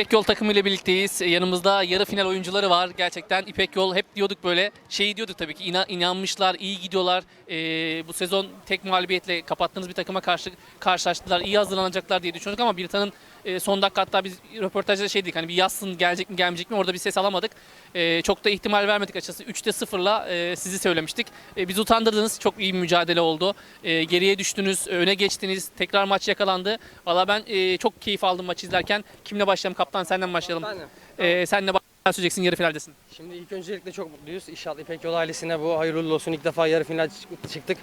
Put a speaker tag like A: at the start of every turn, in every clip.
A: İpek Yol takımıyla birlikteyiz. Yanımızda yarı final oyuncuları var. Gerçekten İpek Yol hep diyorduk böyle şey diyorduk tabii ki ina- inanmışlar, iyi gidiyorlar. Ee, bu sezon tek mağlubiyetle kapattığınız bir takıma karşı karşılaştılar. iyi hazırlanacaklar diye düşündük ama Birtan'ın e, son dakika hatta biz röportajda şey dedik hani bir yazsın gelecek mi gelmeyecek mi orada bir ses alamadık. Ee, çok da ihtimal vermedik açıkçası. 3'te 0'la e, sizi söylemiştik. E, bizi utandırdınız. Çok iyi bir mücadele oldu. E, geriye düştünüz, öne geçtiniz. Tekrar maç yakalandı. Valla ben e, çok keyif aldım maçı izlerken. Kimle başlayalım? Kaptan senden başlayalım.
B: Efendim,
A: E, senle baş- söyleyeceksin yarı finaldesin.
B: Şimdi ilk öncelikle çok mutluyuz. İnşallah İpek Yol ailesine bu hayırlı olsun. İlk defa yarı final çık- çıktık.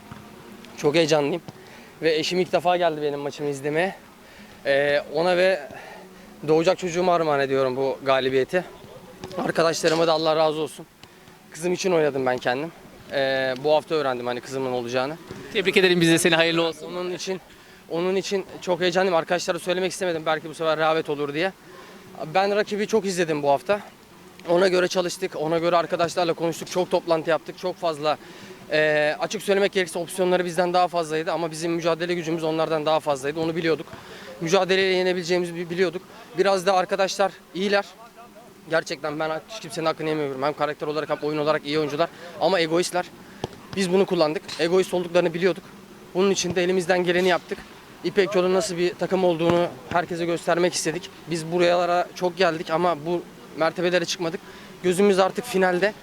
B: Çok heyecanlıyım. Ve eşim ilk defa geldi benim maçımı izlemeye. Ee, ona ve doğacak çocuğuma armağan ediyorum bu galibiyeti. Arkadaşlarıma da Allah razı olsun. Kızım için oynadım ben kendim. Ee, bu hafta öğrendim hani kızımın olacağını.
A: Tebrik ederim bize seni hayırlı olsun.
B: Onun için onun için çok heyecanlıyım. Arkadaşlara söylemek istemedim belki bu sefer rehavet olur diye. Ben rakibi çok izledim bu hafta. Ona göre çalıştık, ona göre arkadaşlarla konuştuk, çok toplantı yaptık, çok fazla eee, açık söylemek gerekirse opsiyonları bizden daha fazlaydı ama bizim mücadele gücümüz onlardan daha fazlaydı, onu biliyorduk. Mücadeleyle yenebileceğimizi bi- biliyorduk. Biraz da arkadaşlar iyiler. Gerçekten ben hiç kimsenin hakkını yemiyorum. Hem karakter olarak hem oyun olarak iyi oyuncular ama egoistler. Biz bunu kullandık. Egoist olduklarını biliyorduk. Bunun için de elimizden geleni yaptık. İpek Yol'un nasıl bir takım olduğunu herkese göstermek istedik. Biz buralara çok geldik ama bu mertebelere çıkmadık. Gözümüz artık finalde.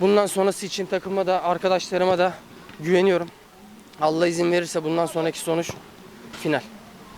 B: Bundan sonrası için takıma da arkadaşlarıma da güveniyorum. Allah izin verirse bundan sonraki sonuç final.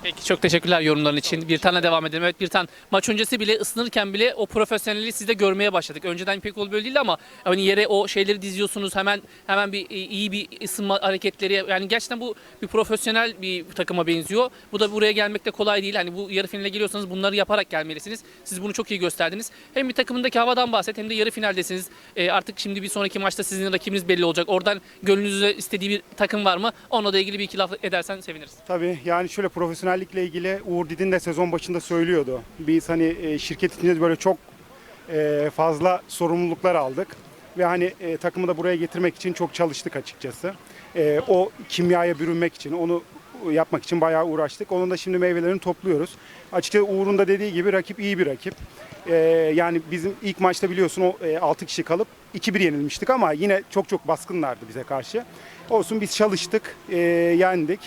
A: Peki çok teşekkürler yorumların için. Bir tane devam edelim. Evet bir tane maç öncesi bile ısınırken bile o profesyonelliği sizde görmeye başladık. Önceden pek ol böyle değildi ama hani yere o şeyleri diziyorsunuz hemen hemen bir e, iyi bir ısınma hareketleri yani gerçekten bu bir profesyonel bir takıma benziyor. Bu da buraya gelmek de kolay değil. Hani bu yarı finale geliyorsanız bunları yaparak gelmelisiniz. Siz bunu çok iyi gösterdiniz. Hem bir takımındaki havadan bahset hem de yarı finaldesiniz. E, artık şimdi bir sonraki maçta sizin rakibiniz belli olacak. Oradan gönlünüzde istediği bir takım var mı? Onunla da ilgili bir iki laf edersen seviniriz.
C: Tabii yani şöyle profesyonellikle ilgili Uğur Didin de sezon başında söylüyordu. Biz hani e, şirket içinde böyle çok e, fazla sorumluluklar aldık. Ve hani e, takımı da buraya getirmek için çok çalıştık açıkçası. E, o kimyaya bürünmek için, onu yapmak için bayağı uğraştık. Onun da şimdi meyvelerini topluyoruz. Açıkçası Uğur'un da dediği gibi rakip iyi bir rakip. E, yani bizim ilk maçta biliyorsun o e, 6 kişi kalıp 2-1 yenilmiştik ama yine çok çok baskınlardı bize karşı. Olsun biz çalıştık, e, yendik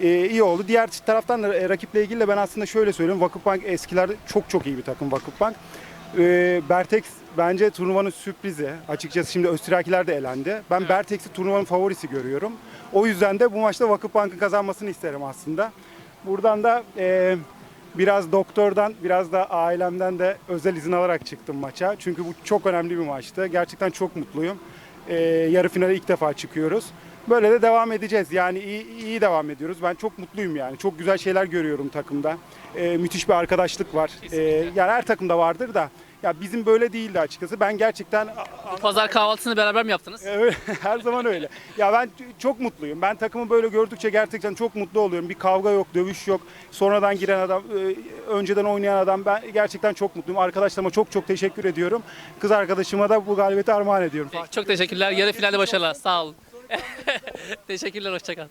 C: e, iyi oldu. Diğer taraftan da e, rakiple ilgili de ben aslında şöyle söyleyeyim. Vakıfbank eskilerde çok çok iyi bir takım Vakıfbank. E, Bertex bence turnuvanın sürprizi. Açıkçası şimdi Östirakiler de elendi. Ben Bertex'i turnuvanın favorisi görüyorum. O yüzden de bu maçta Vakıfbank'ın kazanmasını isterim aslında. Buradan da e, biraz doktordan, biraz da ailemden de özel izin alarak çıktım maça. Çünkü bu çok önemli bir maçtı. Gerçekten çok mutluyum. E, yarı finale ilk defa çıkıyoruz. Böyle de devam edeceğiz. Yani iyi, iyi devam ediyoruz. Ben çok mutluyum yani. Çok güzel şeyler görüyorum takımda. Ee, müthiş bir arkadaşlık var. Ee, yani her takımda vardır da. Ya bizim böyle değildi açıkçası. Ben gerçekten
A: Bu pazar kahvaltısını beraber mi yaptınız?
C: Evet, her zaman öyle. Ya ben çok mutluyum. Ben takımı böyle gördükçe gerçekten çok mutlu oluyorum. Bir kavga yok, dövüş yok. Sonradan giren adam, e, önceden oynayan adam. Ben gerçekten çok mutluyum. Arkadaşlarıma çok çok teşekkür ediyorum. Kız arkadaşıma da bu galibiyeti armağan ediyorum.
A: Çok teşekkürler. Yarı finalde başarılar. Sağ olun. teşekkürler. Hoşçakal.